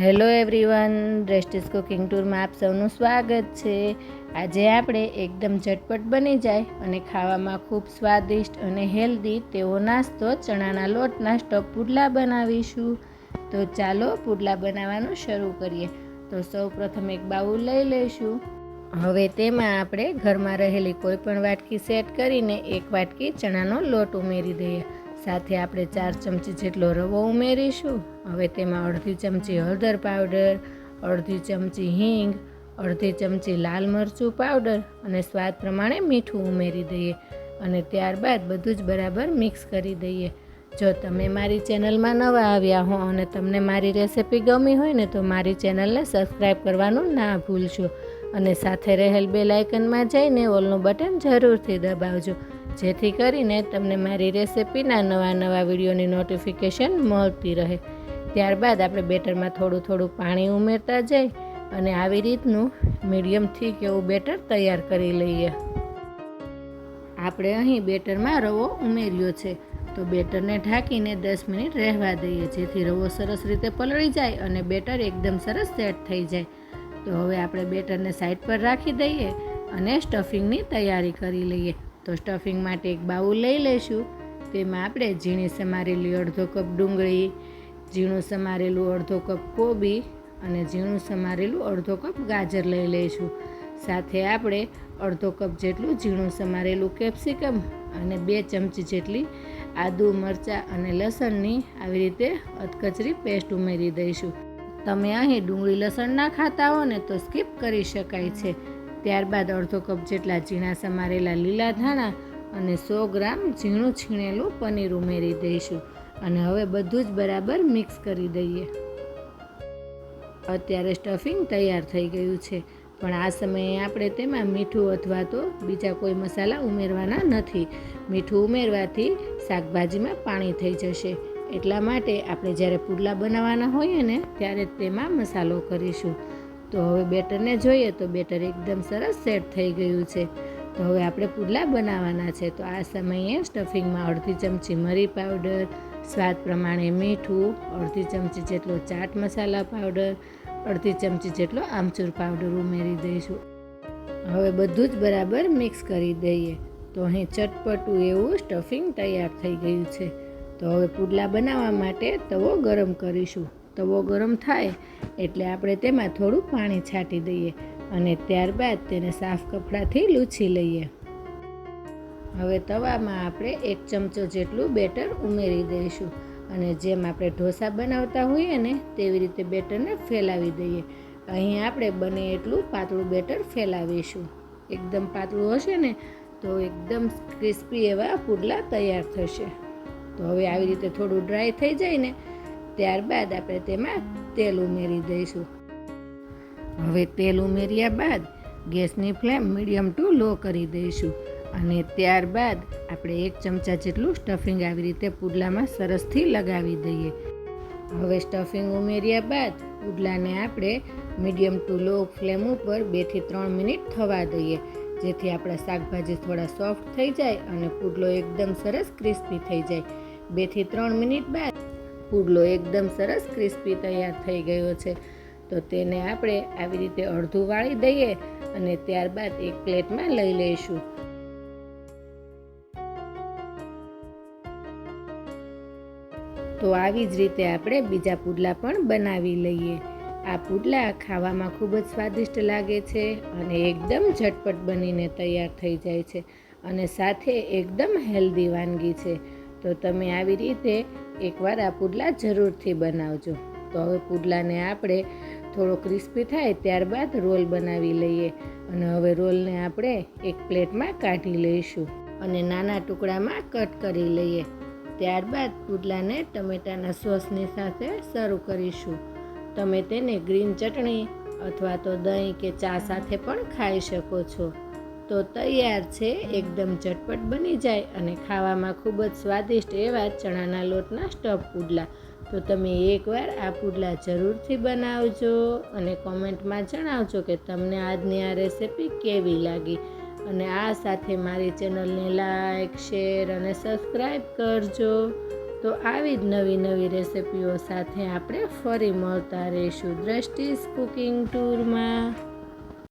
Hello everyone ડ્રેસ્ટિસ cooking ટૂરમાં આપ સૌનું સ્વાગત છે. આજે આપણે એકદમ ઝટપટ બની જાય અને ખાવામાં ખૂબ સ્વાદિષ્ટ અને હેલ્ધી તેવો નાસ્તો, ચણાના લોટના સ્ટફ પુડલા બનાવીશું. તો ચાલો પુડલા બનાવવાનું શરૂ કરીએ. તો સૌ પ્રથમ એક બાઉલ લઈ લઈશું. હવે તેમાં આપણે ઘરમાં રહેલી કોઈપણ વાટકી સેટ કરીને એક વાટકી ચણાનો લોટ ઉમેરી દઈએ. સાથે આપણે ચાર ચમચી જેટલો રવો ઉમેરીશું. હવે તેમાં અડધી ચમચી હળદર પાવડર, અડધી ચમચી હિંગ, અડધી ચમચી લાલ મરચું પાવડર અને સ્વાદ પ્રમાણે મીઠું ઉમેરી દઈએ અને ત્યારબાદ બધું જ બરાબર મિક્સ કરી દઈએ. જો તમે મારી ચેનલમાં નવા આવ્યા હો અને તમને મારી રેસિપી ગમી હોય ને તો મારી ચેનલને સબસ્ક્રાઈબ કરવાનું ના ભૂલશો અને સાથે રહેલ બે લાઇકનમાં જઈને ઓલનું બટન જરૂરથી દબાવજો. જેથી કરીને તમને મારી રેસિપીના નવા નવા વિડીયોની નોટિફિકેશન મળતી રહે. ત્યારબાદ આપણે બેટરમાં થોડું થોડું પાણી ઉમેરતા જઈ અને આવી રીતનું મીડિયમ થીક એવું બેટર તૈયાર કરી લઈએ. આપણે અહીં બેટરમાં રવો ઉમેર્યો છે. તો બેટરને ઢાંકીને દસ મિનિટ રહેવા દઈએ, જેથી રવો સરસ રીતે પલળી જાય અને બેટર એકદમ સરસ સેટ થઈ જાય. તો હવે આપણે બેટરને સાઈડ પર રાખી દઈએ અને સ્ટફિંગની તૈયારી કરી લઈએ. તો સ્ટફિંગ માટે એક બાઉલ લઈ લઈશું. તેમાં આપણે ઝીણી સમારેલી અડધો કપ ડુંગળી, ઝીણું સમારેલું અડધો કપ કોબી અને ઝીણું સમારેલું અડધો કપ ગાજર લઈ લઈશું. સાથે આપણે અડધો કપ જેટલું ઝીણું સમારેલું કેપ્સિકમ અને બે ચમચી જેટલી આદુ મરચાં અને લસણની આવી રીતે અધકચરી પેસ્ટ ઉમેરી દઈશું. તમે અહીં ડુંગળી લસણ ના ખાતા હો ને તો સ્કીપ કરી શકાય છે. ત્યારબાદ અડધો કપ જેટલા ઝીણા સમારેલા લીલા ધાણા અને સો ગ્રામ ઝીણું છીણેલું પનીર ઉમેરી દઈશું અને હવે બધું જ બરાબર મિક્સ કરી દઈએ. અત્યારે સ્ટફિંગ તૈયાર થઈ ગયું છે, પણ આ સમયે આપણે તેમાં મીઠું અથવા તો બીજા કોઈ મસાલા ઉમેરવાના નથી. મીઠું ઉમેરવાથી શાકભાજીમાં પાણી થઈ જશે. એટલા માટે આપણે જ્યારે પુડલા બનાવવાના હોઈએ ને, ત્યારે તેમાં મસાલો કરીશું. તો હવે બેટરને જોઈએ તો બેટર એકદમ સરસ સેટ થઈ ગયું છે. તો હવે આપણે પુડલા બનાવવાના છે. તો આ સમયે સ્ટફિંગમાં અડધી ચમચી મરી પાવડર, સ્વાદ પ્રમાણે મીઠું, અડધી ચમચી જેટલો ચાટ મસાલા પાવડર, અડધી ચમચી જેટલો આમચૂર પાવડર ઉમેરી દઈશું. હવે બધું જ બરાબર મિક્સ કરી દઈએ. તો અહીં ચટપટું એવું સ્ટફિંગ તૈયાર થઈ ગયું છે. તો હવે પુડલા બનાવવા માટે તવો ગરમ કરીશું. તવો ગરમ થાય એટલે આપણે તેમાં થોડું પાણી છાંટી દઈએ અને ત્યારબાદ તેને સાફ કપડાથી લૂછી લઈએ. હવે તવામાં આપણે એક ચમચો જેટલું બેટર ઉમેરી દઈશું અને જેમ આપણે ઢોસા બનાવતા હોઈએ ને તેવી રીતે બેટરને ફેલાવી દઈએ. અહીં આપણે બને એટલું પાતળું બેટર ફેલાવીશું. એકદમ પાતળું હશે ને તો એકદમ ક્રિસ્પી એવા પુડલા તૈયાર થશે. તો હવે આવી રીતે થોડું ડ્રાય થઈ જાય ને ત્યારબાદ આપણે તેમાં તેલ ઉમેરી દઈશું. હવે તેલ ઉમેર્યા બાદ ગેસની ફ્લેમ મીડિયમ ટુ લો કરી દઈશું અને ત્યારબાદ આપણે એક ચમચા જેટલું સ્ટફિંગ આવી રીતે પુડલામાં સરસથી લગાવી દઈએ. હવે સ્ટફિંગ ઉમેર્યા બાદ પુડલાને આપણે મીડિયમ ટુ લો ફ્લેમ ઉપર બેથી ત્રણ મિનિટ થવા દઈએ, જેથી આપણા શાકભાજી થોડા સોફ્ટ થઈ જાય અને પુડલો એકદમ સરસ ક્રિસ્પી થઈ જાય. બેથી ત્રણ મિનિટ બાદ પુડલો એકદમ સરસ ક્રિસ્પી તૈયાર થઈ ગયો છે. તો તેને આપણે આવી રીતે અડધું વાળી દઈએ અને ત્યારબાદ એક પ્લેટમાં લઈ લઈશું. તો આવી જ રીતે આપણે બીજા પુડલા પણ બનાવી લઈએ. આ પુડલા ખાવામાં ખૂબ જ સ્વાદિષ્ટ લાગે છે અને એકદમ ઝટપટ બનીને તૈયાર થઈ જાય છે અને સાથે એકદમ હેલ્ધી વાનગી છે. તો તમે આવી રીતે એકવાર આ પુડલા જરૂરથી બનાવજો. તો હવે પુડલાને આપણે થોડો ક્રિસ્પી થાય ત્યારબાદ રોલ બનાવી લઈએ અને હવે રોલને આપણે એક પ્લેટમાં કાઢી લઈશું અને નાના ટુકડામાં કટ કરી લઈએ. ત્યારબાદ પુડલાને ટમેટાના સોસની સાથે સર્વ કરીશું. તમે તેને ગ્રીન ચટણી અથવા તો દહીં કે ચા સાથે પણ ખાઈ શકો છો. તો તૈયાર છે, એકદમ ઝટપટ બની જાય અને ખાવામાં ખૂબ જ સ્વાદિષ્ટ એવા ચણાના લોટના સ્ટફ પુડલા. તો તમે એકવાર આ પુડલા જરૂરથી બનાવજો અને કોમેન્ટમાં જણાવજો કે તમને આજની આ રેસિપી કેવી લાગી. અને આ સાથે મારી ચેનલને લાઈક, શેર અને સબસ્ક્રાઈબ કરજો. તો આવી જ નવી નવી રેસિપીઓ સાથે આપણે ફરી મળતા રહીશું દ્રષ્ટિસ કુકિંગ ટૂરમાં.